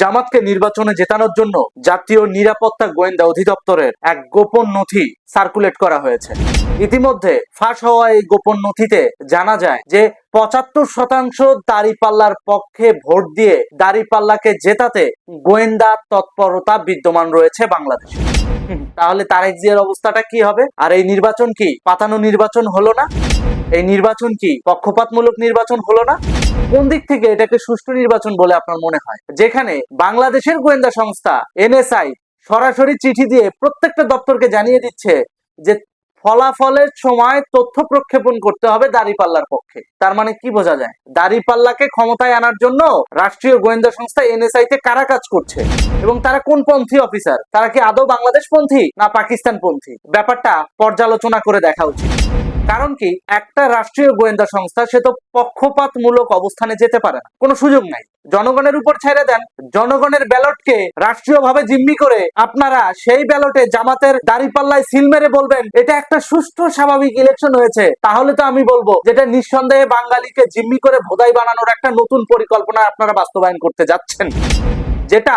জামাতকে নির্বাচনে জেতানোর জন্য জাতীয় নিরাপত্তা গোয়েন্দা অধিদপ্তরের এক গোপন নথি সার্কুলেট করা হয়েছে। ইতিমধ্যে ফাঁস হওয়া এই গোপন নথিতে জানা যায় যে পঁচাত্তর শতাংশ দাড়িপাল্লার পক্ষে ভোট দিয়ে দাড়িপাল্লাকে জেতাতে গোয়েন্দা তৎপরতা বিদ্যমান রয়েছে বাংলাদেশে। তাহলে তারেক জিয়ার অবস্থাটা কি হবে? আর এই নির্বাচন কি? পাতানো নির্বাচন হলো না? এই নির্বাচন কি পক্ষপাতমূলক নির্বাচন হলো না? কোন দিক থেকে এটাকে সুষ্ঠু নির্বাচন বলে আপনার মনে হয়? যেখানে বাংলাদেশের গোয়েন্দা সংস্থা, এনএসআই, সরাসরি চিঠি দিয়ে প্রত্যেকটা দপ্তরকে জানিয়ে দিচ্ছে যে ফলাফলের সময় তথ্য প্রক্ষেপণ করতে হবে দাড়িপাল্লার পক্ষে। তার মানে কি বোঝা যায়? দাড়িপাল্লাকে ক্ষমতায় আনার জন্য রাষ্ট্রীয় গোয়েন্দা সংস্থা এনএসআই তে কারা কাজ করছে? এবং তারা কোন পন্থী অফিসার? তারা কি আদৌ বাংলাদেশ পন্থী না পাকিস্তান পন্থী ব্যাপারটা পর্যালোচনা করে দেখা উচিত। কারণ কি? একটা রাষ্ট্রীয় গোয়েন্দা সংস্থা, সে তো পক্ষপাতমূলক অবস্থানে যেতে পারে না। কোনো সুযোগ নাই। জনগণের উপর ছেড়ে দেন। জনগণের ব্যালটকে রাষ্ট্রীয়ভাবে জিম্মি করে আপনারা সেই ব্যালটে জামাতের দাড়িপাল্লায় সিল মেরে বলবেন, এটা একটা সুষ্ঠু, স্বাভাবিক ইলেকশন হয়েছে। তাহলে তো আমি বলব, যেটা নিঃসন্দেহে বাঙালিকে জিম্মি করে ভোদাই বানানোর একটা নতুন পরিকল্পনা আপনারা বাস্তবায়ন করতে যাচ্ছেন। যেটা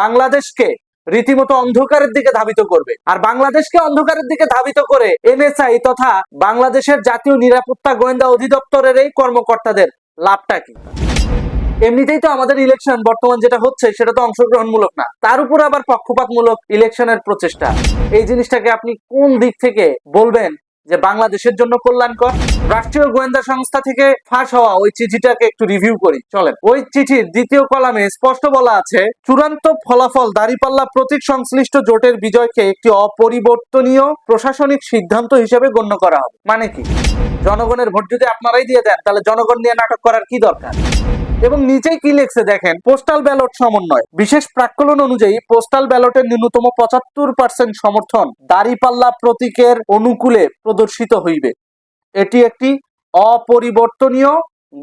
বাংলাদেশকে রীতিমতো অন্ধকারের দিকে ধাবিত করবে। আর বাংলাদেশকে অন্ধকারের দিকে ধাবিত করে এনএসআই তথা বাংলাদেশের জাতীয় নিরাপত্তা গোয়েন্দা অধিদপ্তরের এই কর্মকর্তাদের লাভটা কি? এমনিতেই তো আমাদের ইলেকশন বর্তমান যেটা হচ্ছে সেটা তো অংশগ্রহণমূলক না। তার উপর আবার পক্ষপাতমূলক ইলেকশনের প্রচেষ্টা। এই জিনিসটাকে আপনি কোন দিক থেকে বলবেন যে বাংলাদেশের জন্য কল্যাণকর। রাষ্ট্রীয় গোয়েন্দা সংস্থা থেকে ফাঁস হওয়া ওই চিঠিটাকে একটু রিভিউ করি, চলেন। ওই চিঠির দ্বিতীয় কলামে স্পষ্ট বলা আছে, চূড়ান্ত ফলাফল দাঁড়িপাল্লা প্রতীক সংশ্লিষ্ট জোটের বিজয়কে একটি অপরিবর্তনীয় প্রশাসনিক সিদ্ধান্ত হিসেবে গণ্য করা হবে। মানে কি? জনগণের ভোট যদি আপনারাই দিয়ে দেন, তাহলে জনগণ নিয়ে নাটক করার কি দরকার? এবং নিচেই কি লেখছে দেখেন পোস্টাল ব্যালট সমন্বয়। বিশেষ প্রাক্কলন অনুযায়ী পোস্টাল ব্যালটের ন্যূনতম পঁচাত্তর পার্সেন্ট সমর্থন দাড়িপাল্লা প্রতীকের অনুকূলে প্রদর্শিত হইবে। এটি একটি অপরিবর্তনীয়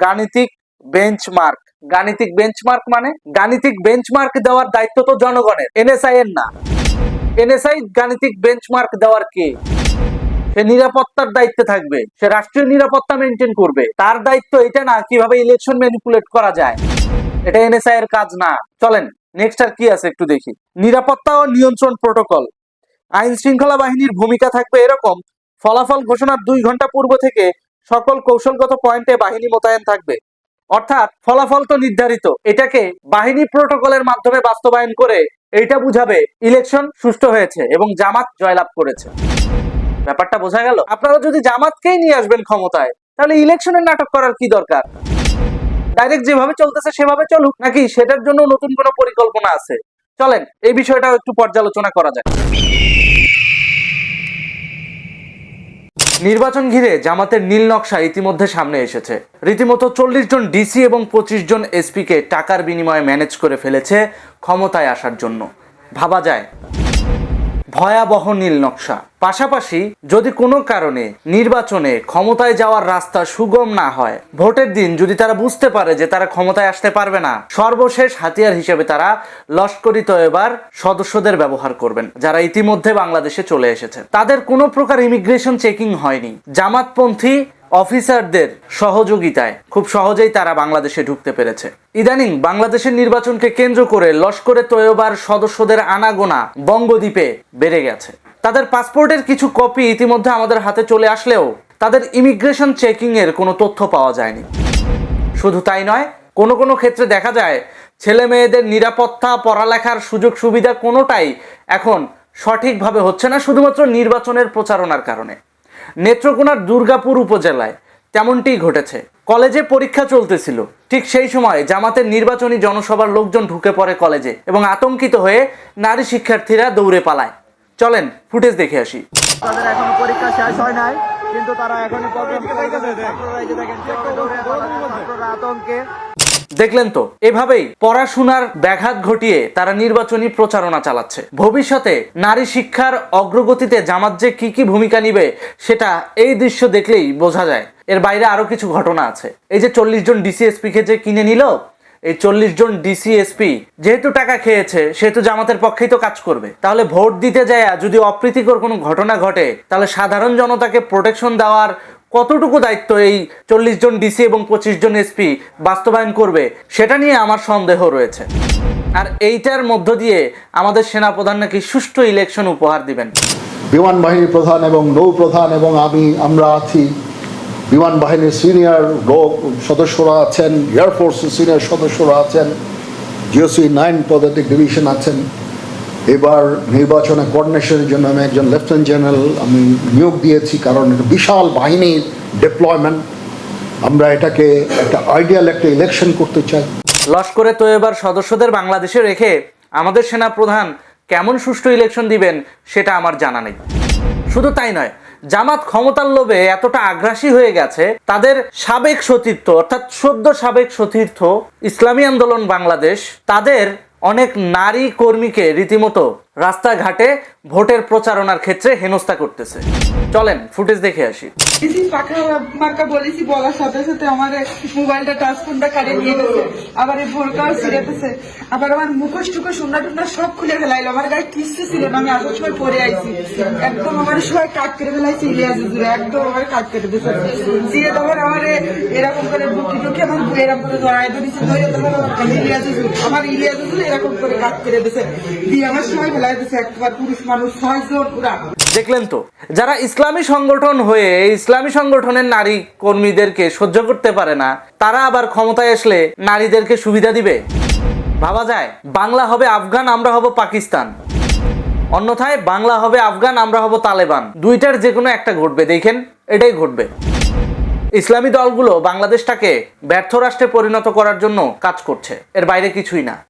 গাণিতিক বেঞ্চমার্ক গাণিতিক বেঞ্চমার্ক মানে গাণিতিক বেঞ্চমার্ক দেওয়ার দায়িত্ব তো জনগণের এনএসআই এর না। এনএসআই গাণিতিক বেঞ্চমার্ক দেওয়ার কে? সে নিরাপত্তার দায়িত্বে থাকবে। সে রাষ্ট্রীয় নিরাপত্তা মেনটেন করবে। তার দায়িত্ব এটা না কীভাবে ইলেকশন ম্যানিপুলেট করা যায়। এটা এনএসআই এর কাজ না। চলেন নেক্সট আর কি আছে একটু দেখি। নিরাপত্তা ও নিয়ন্ত্রণ প্রোটোকল আইন শৃঙ্খলা বাহিনীর ভূমিকা থাকবে এরকম, ফলাফল ঘোষণার দুই ঘণ্টা পূর্ব থেকে সকল কৌশলগত পয়েন্টে বাহিনী মোতায়েন থাকবে। অর্থাৎ, ফলাফল তো নির্ধারিত। এটাকে বাহিনী প্রোটোকলের মাধ্যমে বাস্তবায়ন করে এইটা বুঝাবে ইলেকশন সুষ্ঠু হয়েছে এবং জামাত জয়লাভ করেছে। ব্যাপারটা বোঝা গেল? আপনারা যদি জামাতকেই নিয়ে আসবেন ক্ষমতায়, তাহলে ইলেকশনের নাটক করার কি দরকার? ডাইরেক্ট যেভাবে চলতেছে, সেভাবে চলুক, নাকি সেটার জন্য নতুন কোনো পরিকল্পনা আছে? চলেন, এই বিষয়টাও একটু পর্যালোচনা করা যাক। নির্বাচন ঘিরে জামাতের নীল নকশা ইতিমধ্যে সামনে এসেছে। রীতিমতো চল্লিশ জন ডিসি এবং পঁচিশ জন এসপিকে টাকার বিনিময়ে ম্যানেজ করে ফেলেছে ক্ষমতায় আসার জন্য। ভাবা যায় ভয়াবহ নীল নকশা। পাশাপাশি যদি কোনো কারণে নির্বাচনে ক্ষমতায় যাওয়ার রাস্তা সুগম না হয়, ভোটের দিন যদি তারা বুঝতে পারে যে তারা ক্ষমতায় আসতে পারবে না, সর্বশেষ হাতিয়ার হিসেবে তারা লস্করি তৈবার সদস্যদের ব্যবহার করবেন, যারা ইতিমধ্যে বাংলাদেশে চলে এসেছে। তাদের কোনো প্রকার ইমিগ্রেশন চেকিং হয়নি। জামাতপন্থী অফিসারদের সহযোগিতায় খুব সহজেই তারা বাংলাদেশে ঢুকতে পেরেছে। ইদানিং বাংলাদেশের নির্বাচনকে কেন্দ্র করে লস্করে তৈয়বার সদস্যদের আনাগোনা বঙ্গদ্বীপে বেড়ে গেছে। তাদের পাসপোর্টের কিছু কপি ইতিমধ্যে আমাদের হাতে চলে আসলেও তাদের ইমিগ্রেশন চেকিং এর কোনো তথ্য পাওয়া যায়নি। শুধু তাই নয়, কোনো কোনো ক্ষেত্রে দেখা যায় ছেলে মেয়েদের নিরাপত্তা, পড়ালেখার সুযোগ সুবিধা কোনোটাই এখন সঠিকভাবে হচ্ছে না, শুধুমাত্র নির্বাচনের প্রচারণার কারণে। নেত্রকোনার দুর্গাপুর উপজেলায় তেমনটি ঘটেছে। কলেজে পরীক্ষা চলতেছিল। ঠিক সেই সময় জামাতের নির্বাচনী জনসভার লোকজন ঢুকে পড়ে কলেজে এবং আতঙ্কিত হয়ে নারী শিক্ষার্থীরা দৌড়ে পালায়। চলেন ফুটেজ দেখে আসি। তাদের এখনও পরীক্ষা শেষ হয় নাই কিন্তু তারা এখনও প্রোগ্রাম ছাত্ররা এই যে দেখেন ছাত্ররা আতঙ্কে। দেখলেন তো? এভাবেই পড়াশোনার ব্যাঘাত ঘটিয়ে তারা নির্বাচনী প্রচারণা চালাচ্ছে। ভবিষ্যতে নারী শিক্ষার অগ্রগতিতে জামাত যে কি কি ভূমিকা নিবে, সেটা এই দৃশ্য দেখলেই বোঝা যায়। এর বাইরে আরও কিছু ঘটনা আছে। এই যে চল্লিশ জন ডিসিএসপি কে যে কিনে নিল, এই চল্লিশ জন ডিসিএসপি যেহেতু টাকা খেয়েছে, সেহেতু জামাতের পক্ষেই তো কাজ করবে। তাহলে ভোট দিতে যায় যদি অপ্রীতিকর কোনো ঘটনা ঘটে, তাহলে সাধারণ জনতাকে প্রোটেকশন দেওয়ার কতটুকু দায়িত্ব এই চল্লিশ জন ডিসি এবং পঁচিশ জন এসপি বাস্তবায়ন করবে, সেটা নিয়ে আমার সন্দেহ রয়েছে। আর এইটার মধ্য দিয়ে আমাদের সেনাপ্রধান নাকি সুষ্ঠু ইলেকশন উপহার দিবেন। বিমান বাহিনী প্রধান এবং নৌ প্রধান এবং আমি, আমরা আছি। বিমান বাহিনীর সিনিয়র সদস্যরা আছেন এয়ারফোর্সের সিনিয়র সদস্যরা আছেন জিওসি নাইন পদাতিক ডিভিশন আছেন। এবার নির্বাচনে কোঅর্ডিনেশনের জন্য আমি একজন লেফটেন্যান্ট জেনারেল আমি নিয়োগ দিয়েছি কারণ এটা বিশাল বাহিনীর ডেপ্লয়মেন্ট আমরা এটাকে একটা আইডিয়াল একটা ইলেকশন করতে চাই। লস্করে তো এবার সদস্যদের বাংলাদেশে রেখে আমাদের সেনা প্রধান কেমন সুষ্ঠু ইলেকশন দিবেন সেটা আমার জানা নেই। শুধু তাই নয়, জামাত ক্ষমতার লোভে এতটা আগ্রাসী হয়ে গেছে, তাদের সাবেক সতীর্থ, অর্থাৎ সদ্য সাবেক সতীর্থ ইসলামী আন্দোলন বাংলাদেশ, তাদের অনেক নারী কর্মীকে রীতিমতো রাস্তাঘাটে ভোটের প্রচারণার ক্ষেত্রে হেনস্থা করতেছে। চলেন, ফুটেজ দেখে আসি। মার্কা বলেছি, বলার সাথে সাথে আমার মোবাইলটা টাচ ফোনটা কাটে নিয়ে গেছে। আবার এই বোরকাও ছিঁড়েতেছে। আবার আমার মুখোশ টুকো সুন্দর টুন্ডা সব খুলে ফেলাইলো। আমার গায়ে কিচ্ছু ছিল না, আমি আসার সময় পরে আইছি। একদম আমার সবাই কাট করে ফেলাইছে ইলিয়াস একদম আমার কাট কেটে দিয়েছে। দিয়ে তখন আমার এরকম করে বুকি টুকি আমার এরকম করে ধরাই ধরেছে, ধরে তখন আমার ইলিয়াস আমার ইলিয়াস এরকম করে কাট করে দিয়েছে। দিয়ে আমার সবাই ফেলাই দেখলেন তো, যারা ইসলামী সংগঠন হয়ে ইসলামী সংগঠনের নারী কর্মীদেরকে সহ্য করতে পারে না, তারা আবার ক্ষমতায় আসলে নারীদেরকে সুবিধা দিবে? ভাবা যায়, বাংলা হবে আফগান, আমরা হব পাকিস্তান। অন্যথায়, বাংলা হবে আফগান, আমরা হব তালেবান। দুইটার যে কোনো একটা ঘটবে, দেখেন, এটাই ঘটবে। ইসলামী দলগুলো বাংলাদেশটাকে ব্যর্থ রাষ্ট্রে পরিণত করার জন্য কাজ করছে, এর বাইরে কিছুই না।